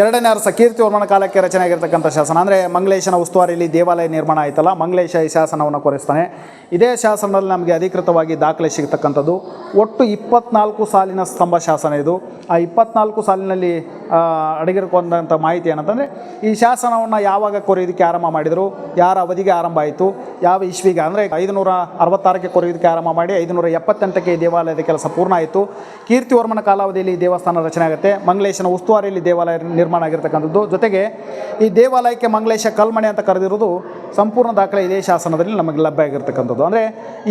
A: ಎರಡನೇ ಅರಸ ಕೀರ್ತಿವರ್ಮನ ಕಾಲಕ್ಕೆ ರಚನೆ ಆಗಿರ್ತಕ್ಕಂಥ ಶಾಸನ. ಅಂದರೆ ಮಂಗಲೇಶನ ಉಸ್ತುವಾರಿಯಲ್ಲಿ ದೇವಾಲಯ ನಿರ್ಮಾಣ ಆಯ್ತಲ್ಲ ಮಂಗಲೇಶ ಈ ಶಾಸನವನ್ನು ಕೊರೆಸ್ತಾನೆ. ಇದೇ ಶಾಸನದಲ್ಲಿ ನಮಗೆ ಅಧಿಕೃತವಾಗಿ ದಾಖಲೆ ಸಿಗ್ತಕ್ಕಂಥದ್ದು. ಒಟ್ಟು ಇಪ್ಪತ್ನಾಲ್ಕು ಸಾಲಿನ ಸ್ತಂಭ ಶಾಸನ ಇದು. ಆ ಇಪ್ಪತ್ನಾಲ್ಕು ಸಾಲಿನಲ್ಲಿ ಅಡಗಿರ್ಕೊಂಡಂಥ ಮಾಹಿತಿ ಏನಂತಂದರೆ, ಈ ಶಾಸನವನ್ನು ಯಾವಾಗ ಕೊರೆಯೋದಕ್ಕೆ ಆರಂಭ ಮಾಡಿದರು, ಯಾರ ಅವಧಿಗೆ ಆರಂಭ ಆಯಿತು, ಯಾವ ಇಶ್ವಿಗೆ ಅಂದರೆ ಐದುನೂರ ಅರವತ್ತಾರಕ್ಕೆ ಕೊರೆಯೋದಕ್ಕೆ ಆರಂಭ ಮಾಡಿ, ಐದುನೂರ ಎಪ್ಪತ್ತೆಂಟಕ್ಕೆ ಈ ದೇವಾಲಯದ ಕೆಲಸ ಪೂರ್ಣ ಆಯಿತು. ಕೀರ್ತಿವರ್ಮನ ಕಾಲಾವಧಿಯಲ್ಲಿ ದೇವಸ್ಥಾನ ರಚನೆ ಆಗುತ್ತೆ. ಮಂಗಲೇಶನ ಉಸ್ತುವಾರಿಯಲ್ಲಿ ದೇವಾಲಯ ನಿರ್ಮಾಣ ಆಗಿರ್ತಕ್ಕಂಥದ್ದು. ಜೊತೆಗೆ ಈ ದೇವಾಲಯಕ್ಕೆ ಮಂಗಲೇಶ ಕಲ್ಮಣೆ ಅಂತ ಕರೆದಿರೋದು ಸಂಪೂರ್ಣ ದಾಖಲೆ ಇದೇ ಶಾಸನದಲ್ಲಿ ನಮಗೆ ಲಭ್ಯ ಆಗಿರ್ತಕ್ಕಂಥದ್ದು. ಅಂದರೆ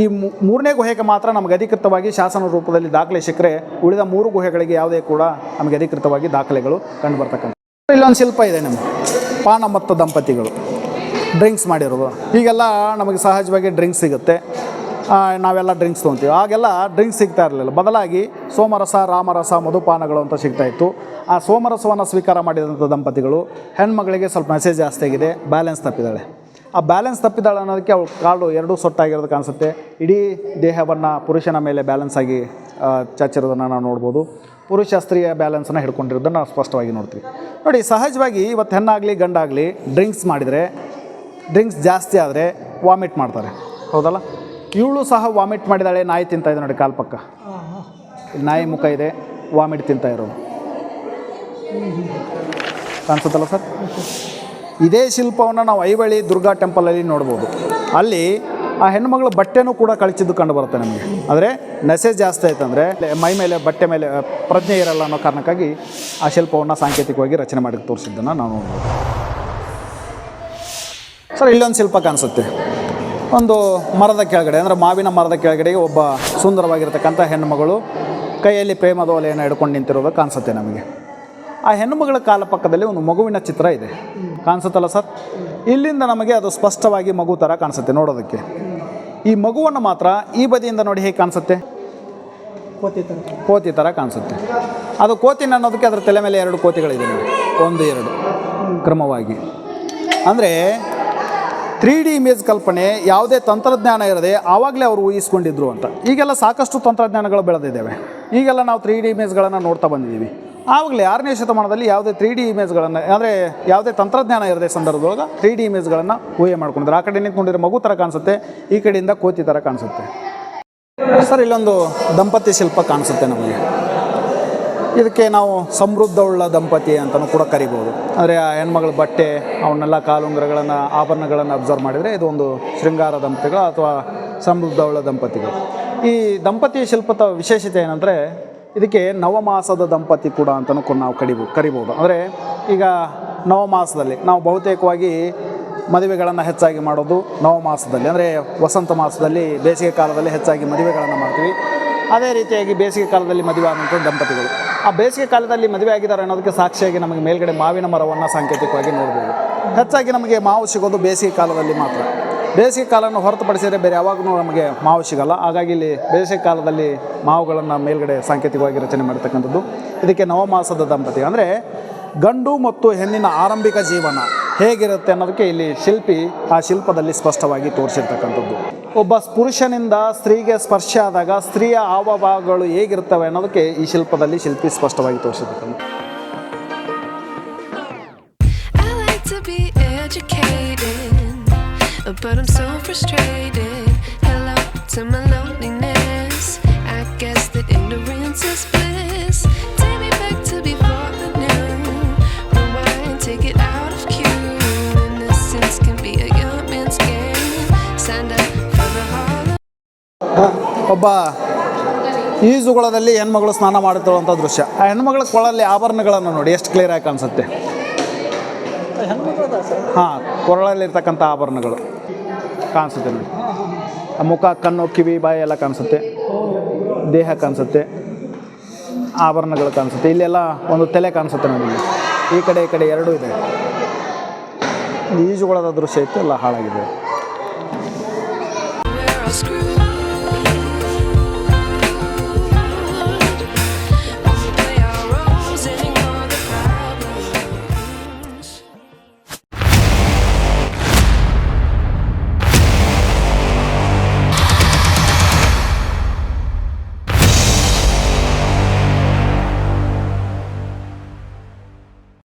A: ಈ ಮೂರನೇ ಗುಹೆಗೆ ಮಾತ್ರ ನಮಗೆ ಅಧಿಕೃತವಾಗಿ ಶಾಸನ ರೂಪದಲ್ಲಿ ದಾಖಲೆ ಸಿಕ್ಕರೆ ಉಳಿದ ಮೂರು ಗುಹೆಗಳಿಗೆ ಯಾವುದೇ ಕೂಡ ನಮಗೆ ಅಧಿಕೃತವಾಗಿ ದಾಖಲೆಗಳು ಕಂಡು ಬರ್ತಕ್ಕಂಥ ಇಲ್ಲೊಂದು ಶಿಲ್ಪ ಇದೆ ನಮಗೆ. ಪಾನ ಮತ್ತು ದಂಪತಿಗಳು. ಡ್ರಿಂಕ್ಸ್ ಮಾಡಿರೋದು. ಈಗೆಲ್ಲ ನಮಗೆ ಸಹಜವಾಗಿ ಡ್ರಿಂಕ್ಸ್ ಸಿಗುತ್ತೆ. ನಾವೆಲ್ಲ ಡ್ರಿಂಕ್ಸ್ ತೊಗೊತೀವಿ. ಆಗೆಲ್ಲ ಡ್ರಿಂಕ್ಸ್ ಸಿಗ್ತಾ ಇರಲಿಲ್ಲ. ಬದಲಾಗಿ ಸೋಮರಸ, ರಾಮರಸ, ಮಧುಪಾನಗಳು ಅಂತ ಸಿಗ್ತಾ ಇತ್ತು. ಆ ಸೋಮರಸವನ್ನು ಸ್ವೀಕಾರ ಮಾಡಿದಂಥ ದಂಪತಿಗಳು ಹೆಣ್ಮಗಳಿಗೆ ಸ್ವಲ್ಪ ಮೆಸೇಜ್ ಜಾಸ್ತಿ ಆಗಿದೆ. ಬ್ಯಾಲೆನ್ಸ್ ತಪ್ಪಿದ್ದಾಳೆ. ಆ ಬ್ಯಾಲೆನ್ಸ್ ತಪ್ಪಿದ್ದಾಳೆ ಅನ್ನೋದಕ್ಕೆ ಅವಳು ಕಾಲು ಎರಡೂ ಸೊಟ್ಟಾಗಿರೋದು ಕಾಣಿಸುತ್ತೆ. ಇಡೀ ದೇಹವನ್ನು ಪುರುಷನ ಮೇಲೆ ಬ್ಯಾಲೆನ್ಸ್ ಆಗಿ ಚಚ್ಚಿರೋದನ್ನು ಚಾಚಿರೋದನ್ನು ನಾವು ನೋಡ್ಬೋದು. ಪುರುಷ ಸ್ತ್ರೀಯ ಬ್ಯಾಲೆನ್ಸನ್ನು ಹಿಡ್ಕೊಂಡಿರೋದನ್ನು ನಾವು ಸ್ಪಷ್ಟವಾಗಿ ನೋಡ್ತೀವಿ. ನೋಡಿ, ಸಹಜವಾಗಿ ಇವತ್ತು ಹೆಣ್ಣಾಗಲಿ, ಗಂಡಾಗಲಿ ಡ್ರಿಂಕ್ಸ್ ಮಾಡಿದರೆ ಡ್ರಿಂಕ್ಸ್ ಜಾಸ್ತಿ ಆದರೆ ವಾಮಿಟ್ ಮಾಡ್ತಾರೆ. ಹೌದಲ್ಲ? ಇವಳು ಸಹ ವಾಮಿಟ್ ಮಾಡಿದಾಳೆ ನಾಯಿ ತಿಂತ ಇದೆ ನೋಡಿ ಕಾಲು ಪಕ್ಕ
B: ಹಾಂ ಹಾಂ
A: ನಾಯಿ ಮುಖ ಇದೆ ವಾಮಿಟ್ ತಿಂತಾ ಇರೋದು ಕಾಣಿಸುತ್ತಲ್ಲ ಸರ್? ಇದೇ ಶಿಲ್ಪವನ್ನು ನಾವು ಐವಳಿ ದುರ್ಗಾ ಟೆಂಪಲಲ್ಲಿ ನೋಡ್ಬೋದು. ಅಲ್ಲಿ ಆ ಹೆಣ್ಮಗಳ ಬಟ್ಟೆನೂ ಕೂಡ ಕಳಚಿದ್ದು ಕಂಡು ಬರುತ್ತೆ ನಮಗೆ. ಆದರೆ ಮೆಸೇಜ್ ಜಾಸ್ತಿ ಆಯ್ತಂದರೆ ಮೈ ಮೇಲೆ ಬಟ್ಟೆ ಮೇಲೆ ಪ್ರಜ್ಞೆ ಇರಲ್ಲ ಅನ್ನೋ ಕಾರಣಕ್ಕಾಗಿ ಆ ಶಿಲ್ಪವನ್ನು ಸಾಂಕೇತಿಕವಾಗಿ ರಚನೆ ಮಾಡಿ ತೋರಿಸಿದ್ದನ್ನು ನಾವು ನೋಡ್ಬೋದು. ಸರ್ ಇಲ್ಲೊಂದು ಶಿಲ್ಪ ಕಾಣಿಸುತ್ತೆ. ಒಂದು ಮರದ ಕೆಳಗಡೆ ಅಂದರೆ ಮಾವಿನ ಮರದ ಕೆಳಗಡೆಗೆ ಒಬ್ಬ ಸುಂದರವಾಗಿರ್ತಕ್ಕಂಥ ಹೆಣ್ಣುಮಗಳು ಕೈಯಲ್ಲಿ ಪ್ರೇಮದ ಒಲೆಯನ್ನು ಹಿಡ್ಕೊಂಡು ನಿಂತಿರೋದು ಕಾಣಿಸುತ್ತೆ ನಮಗೆ. ಆ ಹೆಣ್ಣುಮಗಳ ಕಾಲ ಪಕ್ಕದಲ್ಲಿ ಒಂದು ಮಗುವಿನ ಚಿತ್ರ ಇದೆ. ಕಾಣಿಸುತ್ತಲ್ಲ ಸರ್? ಇಲ್ಲಿಂದ ನಮಗೆ ಅದು ಸ್ಪಷ್ಟವಾಗಿ ಮಗು ಥರ ಕಾಣಿಸುತ್ತೆ ನೋಡೋದಕ್ಕೆ. ಈ ಮಗುವನ್ನು ಮಾತ್ರ ಈ ಬದಿಯಿಂದ ನೋಡಿ ಹೇಗೆ ಕಾಣಿಸುತ್ತೆ?
B: ಕೋತಿ ಥರ
A: ಕೋತಿ ಥರ ಕಾಣಿಸುತ್ತೆ. ಅದು ಕೋತಿನ ಅನ್ನೋದಕ್ಕೆ ಅದರ ತಲೆ ಮೇಲೆ ಎರಡು ಕೋತಿಗಳಿದೆ ಒಂದು ಎರಡು. ಕ್ರಮವಾಗಿ. ಅಂದರೆ ತ್ರೀ ಡಿ ಇಮೇಜ್ ಕಲ್ಪನೆ, ಯಾವುದೇ ತಂತ್ರಜ್ಞಾನ ಇರದೆ ಆವಾಗಲೇ ಅವರು ಊಹಿಸ್ಕೊಂಡಿದ್ರು ಅಂತ. ಈಗೆಲ್ಲ ಸಾಕಷ್ಟು ತಂತ್ರಜ್ಞಾನಗಳು ಬೆಳೆದಿದ್ದಾವೆ. ಈಗೆಲ್ಲ ನಾವು ತ್ರೀ ಡಿ ಇಮೇಜ್ಗಳನ್ನು ನೋಡ್ತಾ ಬಂದಿದ್ದೀವಿ. ಆವಾಗಲೇ ಆರನೇ ಶತಮಾನದಲ್ಲಿ ಯಾವುದೇ ತ್ರೀ ಡಿ ಇಮೇಜ್ಗಳನ್ನು, ಅಂದರೆ ಯಾವುದೇ ತಂತ್ರಜ್ಞಾನ ಇರದೆ ಸಂದರ್ಭದೊಳಗೆ ತ್ರೀ ಡಿ ಇಮೇಜ್ಗಳನ್ನು ಊಹೆ ಮಾಡ್ಕೊಂಡಿದ್ರು. ಆ ಕಡೆ ನಿಂತ್ಕೊಂಡಿರೋ ಮಗು ಥರ ಕಾಣಿಸುತ್ತೆ, ಈ ಕಡೆಯಿಂದ ಕೋತಿ ಥರ ಕಾಣಿಸುತ್ತೆ. ಸರ್, ಇಲ್ಲೊಂದು ದಂಪತಿ ಶಿಲ್ಪ ಕಾಣಿಸುತ್ತೆ ನಮಗೆ. ಇದಕ್ಕೆ ನಾವು ಸಮೃದ್ಧವುಳ್ಳ ದಂಪತಿ ಅಂತಲೂ ಕೂಡ ಕರಿಬೋದು. ಅಂದರೆ ಆ ಹೆಣ್ಮಗಳ ಬಟ್ಟೆ, ಅವನ್ನೆಲ್ಲ ಕಾಲುಂಗರಗಳನ್ನು, ಆಭರಣಗಳನ್ನು ಅಬ್ಸರ್ವ್ ಮಾಡಿದರೆ ಇದು ಒಂದು ಶೃಂಗಾರ ದಂಪತಿಗಳು ಅಥವಾ ಸಮೃದ್ಧವುಳ್ಳ ದಂಪತಿಗಳು. ಈ ದಂಪತಿ ಶಿಲ್ಪದ ವಿಶೇಷತೆ ಏನಂದರೆ, ಇದಕ್ಕೆ ನವಮಾಸದ ದಂಪತಿ ಕೂಡ ಅಂತಲೂ ಕೂಡ ನಾವು ಕಡಿಬೋ ಕರಿಬೋದು. ಅಂದರೆ ಈಗ ನವಮಾಸದಲ್ಲಿ ನಾವು ಬಹುತೇಕವಾಗಿ ಮದುವೆಗಳನ್ನು ಹೆಚ್ಚಾಗಿ ಮಾಡೋದು ನವಮಾಸದಲ್ಲಿ. ಅಂದರೆ ವಸಂತ ಮಾಸದಲ್ಲಿ ಬೇಸಿಗೆ ಕಾಲದಲ್ಲಿ ಹೆಚ್ಚಾಗಿ ಮದುವೆಗಳನ್ನು ಮಾಡ್ತೀವಿ. ಅದೇ ರೀತಿಯಾಗಿ ಬೇಸಿಗೆ ಕಾಲದಲ್ಲಿ ಮದುವೆ ಆದಂಥ ದಂಪತಿಗಳು. ಆ ಬೇಸಿಗೆ ಕಾಲದಲ್ಲಿ ಮದುವೆ ಆಗಿದ್ದಾರೆ ಅನ್ನೋದಕ್ಕೆ ಸಾಕ್ಷಿಯಾಗಿ ನಮಗೆ ಮೇಲ್ಗಡೆ ಮಾವಿನ ಮರವನ್ನು ಸಾಂಕೇತಿಕವಾಗಿ ನೋಡ್ಬೋದು. ಹೆಚ್ಚಾಗಿ ನಮಗೆ ಮಾವು ಸಿಗೋದು ಬೇಸಿಗೆ ಕಾಲದಲ್ಲಿ ಮಾತ್ರ. ಬೇಸಿಗೆ ಕಾಲವನ್ನು ಹೊರತುಪಡಿಸಿದರೆ ಬೇರೆ ಯಾವಾಗಲೂ ನಮಗೆ ಮಾವು ಸಿಗಲ್ಲ. ಹಾಗಾಗಿ ಇಲ್ಲಿ ಬೇಸಿಗೆ ಕಾಲದಲ್ಲಿ ಮಾವುಗಳನ್ನು ಮೇಲ್ಗಡೆ ಸಾಂಕೇತಿಕವಾಗಿ ರಚನೆ ಮಾಡ್ತಕ್ಕಂಥದ್ದು. ಇದಕ್ಕೆ ನವಮಾಸದ ದಂಪತಿ. ಅಂದರೆ ಗಂಡು ಮತ್ತು ಹೆಣ್ಣಿನ ಆರಂಭಿಕ ಜೀವನ ಹೇಗಿರುತ್ತೆ ಅನ್ನೋದಕ್ಕೆ ಇಲ್ಲಿ ಶಿಲ್ಪಿ ಆ ಶಿಲ್ಪದಲ್ಲಿ ಸ್ಪಷ್ಟವಾಗಿ ತೋರಿಸಿರ್ತಕ್ಕಂಥದ್ದು. ಒಬ್ಬ ಪುರುಷನಿಂದ ಸ್ತ್ರೀಗೆ ಸ್ಪರ್ಶ ಆದಾಗ ಸ್ತ್ರೀಯ ಹಾವಭಾವಗಳು ಹೇಗಿರ್ತವೆ ಅನ್ನೋದಕ್ಕೆ ಈ ಶಿಲ್ಪದಲ್ಲಿ ಶಿಲ್ಪಿ ಸ್ಪಷ್ಟವಾಗಿ ತೋರಿಸಿರ್ತಕ್ಕಂಥ.
C: Take me back to before.
A: ಒಬ್ಬ ಈಜುಗುಳದಲ್ಲಿ ಹೆಣ್ಮಗಳು ಸ್ನಾನ ಮಾಡುತ್ತಿರುವಂಥ ದೃಶ್ಯ. ಆ ಹೆಣ್ಮಗಳ ಕೊಳಲ್ಲಿ ಆಭರಣಗಳನ್ನು ನೋಡಿ, ಎಷ್ಟು ಕಾಣಿಸುತ್ತೆ
B: ಹೆಣ್ಮಕ್ಳು ಅದ ಸರ್
A: ಹಾಂ ಕೊರಳಲ್ಲಿರ್ತಕ್ಕಂಥ ಆಭರಣಗಳು ಕಾಣಿಸುತ್ತೆ ನೋಡಿ. ಆ ಮುಖ, ಕಣ್ಣು, ಕಿವಿ, ಬಾಯಿ ಎಲ್ಲ ಕಾಣಿಸುತ್ತೆ. ದೇಹ ಕಾಣಿಸುತ್ತೆ. ಆಭರಣಗಳು ಕಾಣಿಸುತ್ತೆ. ಇಲ್ಲೆಲ್ಲ ಒಂದು ತಲೆ ಕಾಣಿಸುತ್ತೆ ನೋಡಿ. ಈ ಕಡೆ ಈ ಕಡೆ ಎರಡೂ ಇದೆ. ಈಜುಗಳದ ದೃಶ್ಯ ಇತ್ತು ಎಲ್ಲ ಹಾಳಾಗಿದೆ.